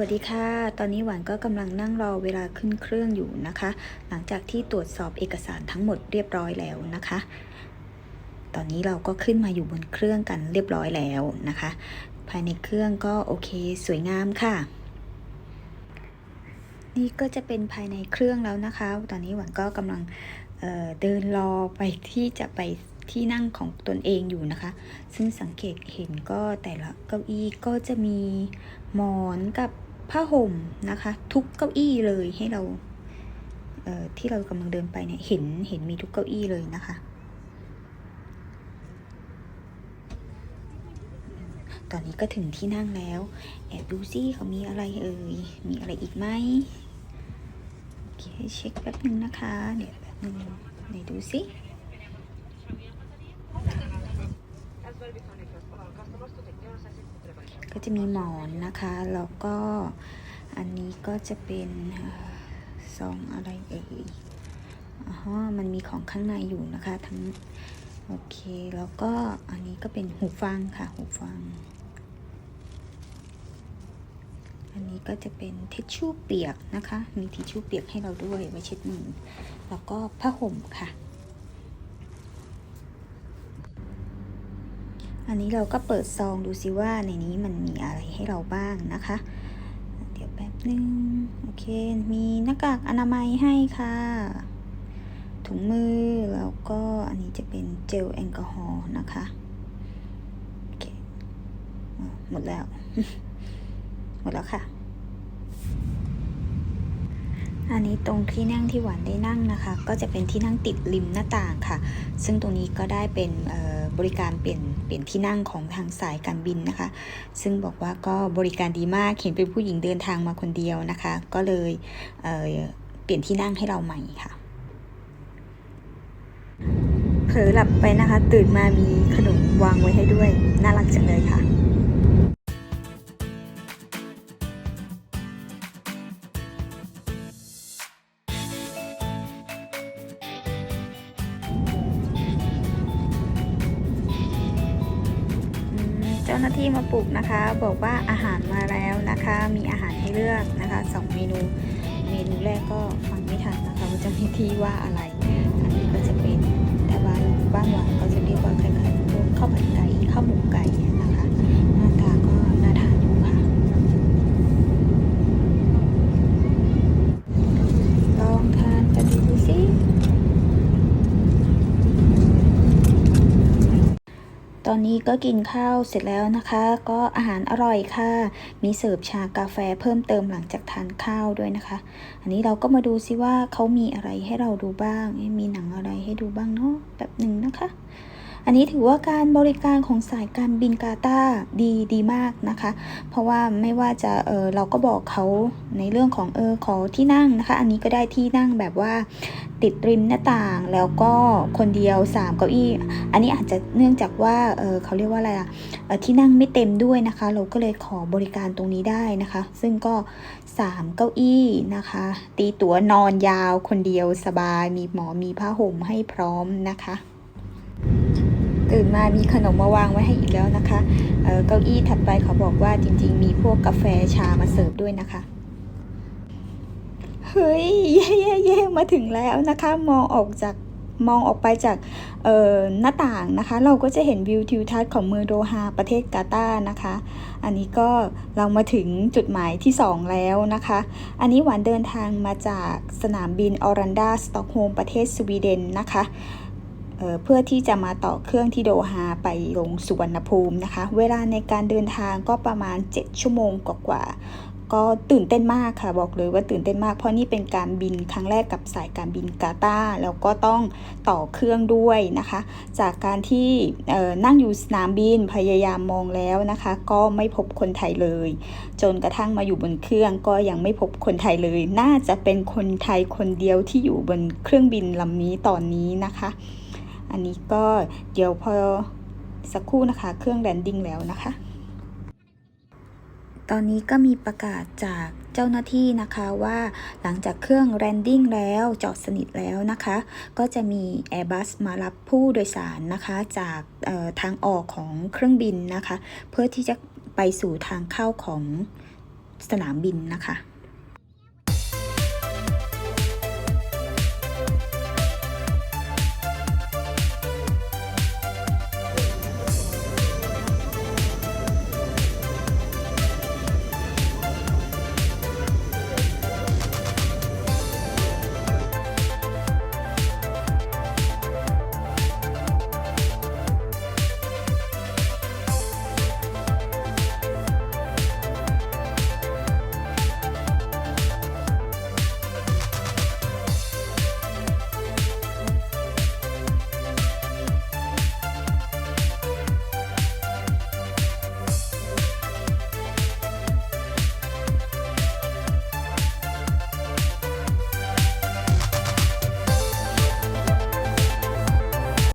วัสดีค่ะ ตอนนี้หวานก็กำลังนั่งรอเวลาขึ้นเครื่องอยู่นะคะ หลังจากที่ตรวจสอบเอกสารทั้งหมดเรียบร้อยแล้วนะคะ ตอนนี้เราก็ขึ้นมาอยู่บนเครื่องกันเรียบร้อยแล้วนะคะ ภายในเครื่องก็โอเคสวยงามค่ะ นี่ก็จะเป็นภายในเครื่องแล้วนะคะ ตอนนี้หวานก็กำลังเเดินรอไปที่จะไปที่นั่งของตนเองอยู่นะคะ ซึ่งสังเกตเห็นก็แต่ละเก้าอี้ก็จะมีหมอนกับ ผ้าห่มนะคะ ทุกเก้าอี้เลยให้เราเอ่อที่เรากำลังเดินไปเนี่ยเห็นเห็นมีทุกเก้าอี้เลยนะคะ ตอนนี้ก็ถึงที่นั่งแล้วแอบดูซิเขามีอะไรเอ่ยมีอะไรอีกไหมโอเคเช็คแป๊บหนึ่งนะคะ เดี๋ยวแป๊บหนึ่งไหนดูซิ ก็จะมีหมอนนะคะ แล้วก็อันนี้ก็จะเป็นซองอะไรเอ่ยอ๋อมันมีของข้างในอยู่นะคะทั้งโอเค แล้วก็อันนี้ก็เป็นหูฟังค่ะ หูฟัง อันนี้ก็จะเป็นทิชชู่เปียกนะคะ มีทิชชู่เปียกให้เราด้วยไว้เช็ดมือ แล้วก็ผ้าห่มค่ะ อันนี้เราก็เปิดซองดูซิว่าในนี้มันมีอะไรให้เราบ้างนะคะ เดี๋ยวแป๊บนึงโอเค มีหน้ากากอนามัยให้ค่ะ ถุงมือ แล้วก็อันนี้จะเป็นเจลแอลกอฮอล์นะคะโอเคหมดแล้ว หมดแล้วค่ะ อันนี้ตรงที่นั่งที่หวานได้นั่งนะคะ ก็จะเป็นที่นั่งติดริมหน้าต่างค่ะ ซึ่งตรงนี้ก็ได้เป็นบริการเปลี่ยนเปลี่ยนที่นั่งของทางสายการบินนะคะ ซึ่งบอกว่าก็บริการดีมากเห็นเป็นผู้หญิงเดินทางมาคนเดียวนะคะ ก็เลยเเปลี่ยนที่นั่งให้เราใหม่ค่ะเผลอหลับไปนะคะ ตื่นมามีขนมวางไว้ให้ด้วย น่ารักจังเลยค่ะ จ้าหน้าที่มาปลุกนะคะ บอกว่าอาหารมาแล้วนะคะ มีอาหารให้เลือกนะคะสองเมนู เมนูแรกก็ฟังไม่ทันนะคะว่าจะมีที่ว่าอะไร อันนี้ก็จะเป็นแต่บ้านบ้านหวานเขาจะเรียกว่าคล้ายๆพวกข้าวผัดไก่ข้าวหมกไก่นะคะ หน้าตาก็น่าทานอยู่ค่ะ ลองทานกันดูสิ ตอนนี้ก็กินข้าวเสร็จแล้วนะคะ ก็อาหารอร่อยค่ะ มีเสิร์ฟชากาแฟเพิ่มเติมหลังจากทานข้าวด้วยนะคะ อันนี้เราก็มาดูซิว่าเขามีอะไรให้เราดูบ้าง มีหนังอะไรให้ดูบ้างเนาะแบบหนึ่งนะคะ อันนี้ถือว่าการบริการของสายการบินกาตาดีดีมากนะคะ เพราะว่าไม่ว่าจะเออเราก็บอกเขาในเรื่องของเออขอที่นั่งนะคะ อันนี้ก็ได้ที่นั่งแบบว่าติดริมหน้าต่างแล้วก็คนเดียว3เก้าอี้ อันนี้อาจจะเนื่องจากว่าเออเขาเรียกว่าอะไรอะออที่นั่งไม่เต็มด้วยนะคะ เราก็เลยขอบริการตรงนี้ได้นะคะ ซึ่งก็ 3 เก้าอี้นะคะ ตีตั๋วนอนยาวคนเดียวสบายมีหมอมีผ้าห่มให้พร้อมนะคะ ตื่นมามีขนมมาวางไว้ให้อีกแล้วนะคะเเก้าอี้ถัดไปเขาบอกว่าจริง ๆ มีพวกกาแฟชามาเสิร์ฟด้วยนะคะ เฮ้ยเย่เย่เย่มาถึงแล้วนะคะ มองออกจากมองออกไปจากหน้าต่างนะคะ เราก็จะเห็นวิวทิวทัศน์ของเมืองโดฮาประเทศกาตาร์นะคะ อันนี้ก็เรามาถึงจุดหมายที่ 2 แล้วนะคะ อันนี้หวานเดินทางมาจากสนามบินออรันดาสต็อกโฮล์ประเทศสวีเดนนะคะ เพื่อที่จะมาต่อเครื่องที่โดฮาไปลงสุวรรณภูมินะคะ เวลาในการเดินทางก็ประมาณ 7 ชั่วโมงกว่าๆก็ตื่นเต้นมากค่ะ บอกเลยว่าตื่นเต้นมาก เพราะนี่เป็นการบินครั้งแรกกับสายการบินกาตาร์แล้วก็ต้องต่อเครื่องด้วยนะคะ จากการที่นั่งอยู่สนามบินพยายามมองแล้วนะคะ ก็ไม่พบคนไทยเลย จนกระทั่งมาอยู่บนเครื่องก็ยังไม่พบคนไทยเลย น่าจะเป็นคนไทยคนเดียวที่อยู่บนเครื่องบินลำนี้ตอนนี้นะคะ อันนี้ก็เดี๋ยวพอสักครู่นะคะเครื่องแลนดิ้งแล้วนะคะ ตอนนี้ก็มีประกาศจากเจ้าหน้าที่นะคะว่าหลังจากเครื่องแลนดิ้งแล้วจอดสนิทแล้วนะคะ ก็จะมี Airbus มารับผู้โดยสารนะคะจากทางออกของเครื่องบินนะคะ เพื่อที่จะไปสู่ทางเข้าของสนามบินนะคะ